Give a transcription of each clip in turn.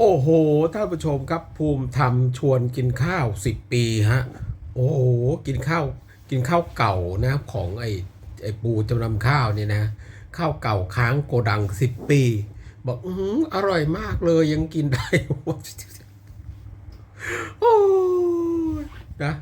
โอ้โห ท่านผู้ชมครับภูมิธรรมชวนกินข้าวสิบปีฮะ โอ้โห กินข้าว กินข้าวเก่านะของไอ้ไอ้ปูจำนำข้าวเนี่ยนะ ข้าวเก่าค้างโกดังสิบปี บอกอืออร่อยมากเลยยังกินได้ โอ้นะ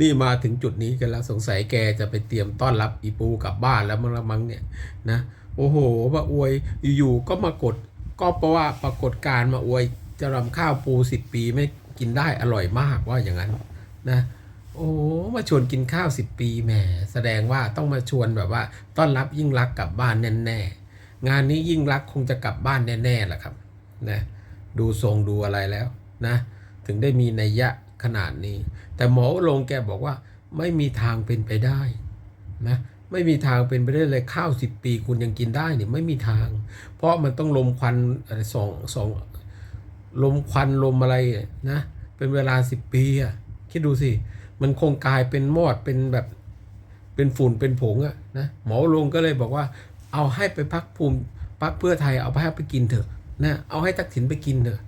นี่มาถึงจุดนี้กันแล้วสงสัยแกจะไปเตรียมต้อนรับอีปูกลับบ้านแล้วมั้งละมั้งเนี่ยนะ โอ้โหมาอวยอยู่ๆก็มากด ก็เพราะว่าปรากฏการณ์มาอวยจะรำข้าวปูสิบปีไม่กินได้อร่อยมากว่าอย่างนั้นนะโอ้มาชวนกินข้าวสิบปีแหมแสดงว่าต้องมาชวนแบบว่า ต้อนรับยิ่งรักกลับบ้านแน่ๆงานนี้ยิ่งรักคงจะกลับบ้านแน่ๆแหละครับนะดูทรงดูอะไรแล้วนะ ถึงได้มีนัยยะขนาดนี้ แต่หมอลงแกบอกว่าไม่มีทางเป็นไปได้นะ ไม่มีทางเป็นไปได้เลยข้าวสิบปีคุณยังกินได้เนี่ยไม่มีทาง เพราะมันต้องลมควันอะไรสองสองลมควันลมอะไรนะเป็นเวลาสิบปีอะคิดดูสิมันคงกลายเป็นมอดเป็นแบบเป็นฝุ่นเป็นผงอะนะหมอลงก็เลยบอกว่า เอาให้ไปพักภูมิพักเพื่อไทยเอาไปให้ไปกินเถอะนะเอาให้ทักษิณไปกินเถอะ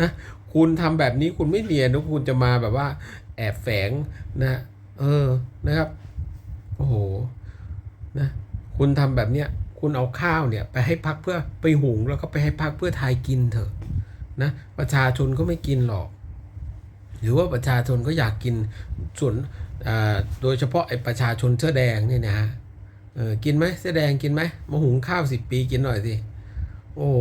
นะคุณทำแบบนี้คุณไม่เนียนนะคุณจะมาแบบว่า แอบแฝงนะ เออนะครับ โอ้โหนะคุณทำแบบเนี้ยคุณเอาข้าวเนี่ยไปให้พักเพื่อไปหุงแล้วก็ไปให้พักเพื่อไทยกินเถอะนะประชาชนก็ไม่กินหรอก หรือว่าประชาชนก็อยากกินส่วนอ่าโดยเฉพาะไอ้ประชาชนเสื้อแดงเนี่ยนะฮะเออกินไหมเสื้อแดงกินไหมมาหุงข้าวสิบปีกินหน่อยสิโอ้โห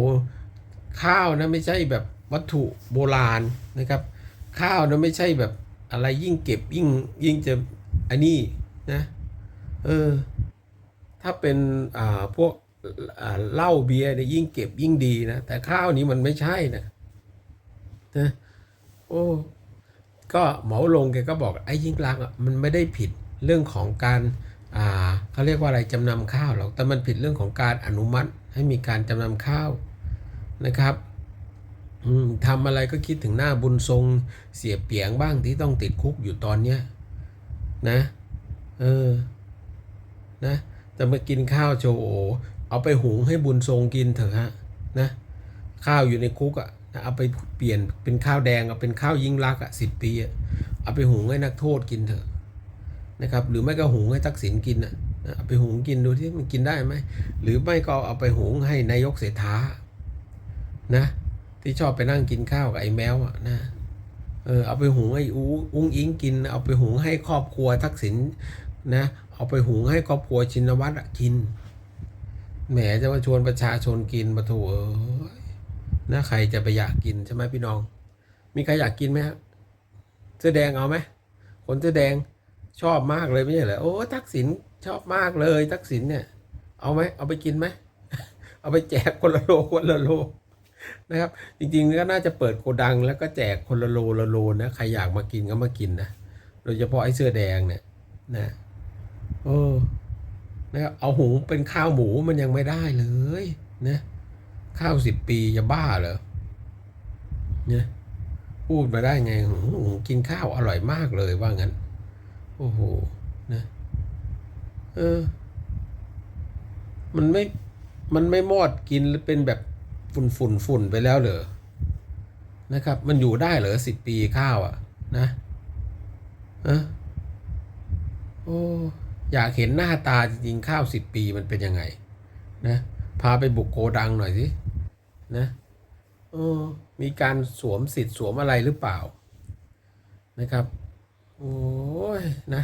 ข้าวนะไม่ใช่แบบวัตถุโบราณนะครับ ข้าวนะไม่ใช่แบบ อะไรยิ่งเก็บยิ่งยิ่งจะอันนี้นะเออถ้าเป็นอ่าพวกอ่าเหล้าเบียร์เนี่ยยิ่งเก็บยิ่งดีนะ แต่ข้าวนี้มันไม่ใช่นะนะโอ้ก็หมอลงแกก็บอกไอ้ยิ่งรักษณ์อะมันไม่ได้ผิดเรื่องของการอ่าเขาเรียกว่าอะไรจำนำข้าวหรอกแต่มันผิดเรื่องของการอนุมัติให้มีการจำนำข้าวนะครับ ทำอะไรก็คิดถึงหน้าบุญทรงเสียเปียงบ้างที่ต้องติดคุกอยู่ตอนเนี้ยนะ เออ นะแต่มากินข้าวโชว์โอเอาไปหุงให้บุญทรงกินเถอะฮะนะ ข้าวอยู่ในคุกอะ่ะเอาไปเปลี่ยนเป็นข้าวแดงเอาเป็นข้าวยิ่งรักษณ์อะสิบปีอะเอาไปหุงให้นักโทษกินเถอะนะครับ หรือไม่ก็หุงให้ทักษิณกินอะนะเอาไปหุงกินดูที่มันกินได้ไหมหรือไม่ก็เอาไปหุงให้นายกเศรษฐานะ ที่ชอบไปนั่งกินข้าวกับไอ้แมวอะนะเออเอาไปหุงให้อูอุ้งอิงกิน เอาไปหุงให้ครอบครัวทักษิณนะ เอาไปหุงให้ครอบครัวชินวัตรกิน แหมจะมาชวนประชาชนกินมาถูเอ้ยนะใครจะไปอยากกินใช่ไหมพี่น้อง มีใครอยากกินไหมครับเสื้อแดงเอาไหมคนเสื้อแดงชอบมากเลยไม่ใช่เหรอโอ้ทักษิณชอบมากเลยทักษิณเนี่ย เอาไหมเอาไปกินไหมเอาไปแจกคนละโลคนละโล นะครับ จริงๆก็น่าจะเปิดโกดังแล้วก็แจกคนละโลละโลนะใครอยากมากินก็มากินนะโดยเฉพาะไอ้เสื้อแดงเนี่ยนะโอ้นะครับเอาหุงเป็นข้าวหมูมันยังไม่ได้เลยนะข้าวสิบปีจะบ้าเหรอเนี่ยพูดมาได้ไงหือกินข้าวอร่อยมากเลยว่างั้น โอ้โหนะเออ มันไม่ มันไม่มอดกินเป็นแบบ ฝุ่นฝุ่นฝุ่นไปแล้วเหรอนะครับ มันอยู่ได้เหรอสิบปีข้าวอะ นะเออโอ้อยากเห็นหน้าตาจริงๆข้าวสิบปีมันเป็นยังไง นะพาไปบุกโกดังหน่อยสินะเออมีการสวมสิทธิ์สวมอะไรหรือเปล่า นะครับ โอ้ยนะ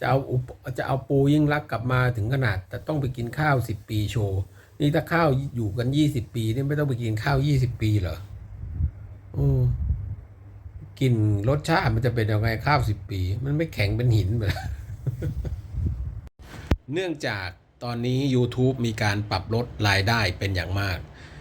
จะเอาอุปจะเอาปูยิ่งรักกลับมาถึงขนาด แต่ต้องไปกินข้าวสิบปีโชว์ นี่ถ้าข้าวอยู่กันยี่สิบปีนี่ไม่ต้องไปกินข้าวยี่สิบปีเหรอโอ้กลินรสชาติมันจะเป็นยังไงข้าวสิบปี มันไม่แข็งเป็นหินเหมือเนื่องจากตอนนี้ YouTube มีการปรับลดรายได้เป็นอย่างมาก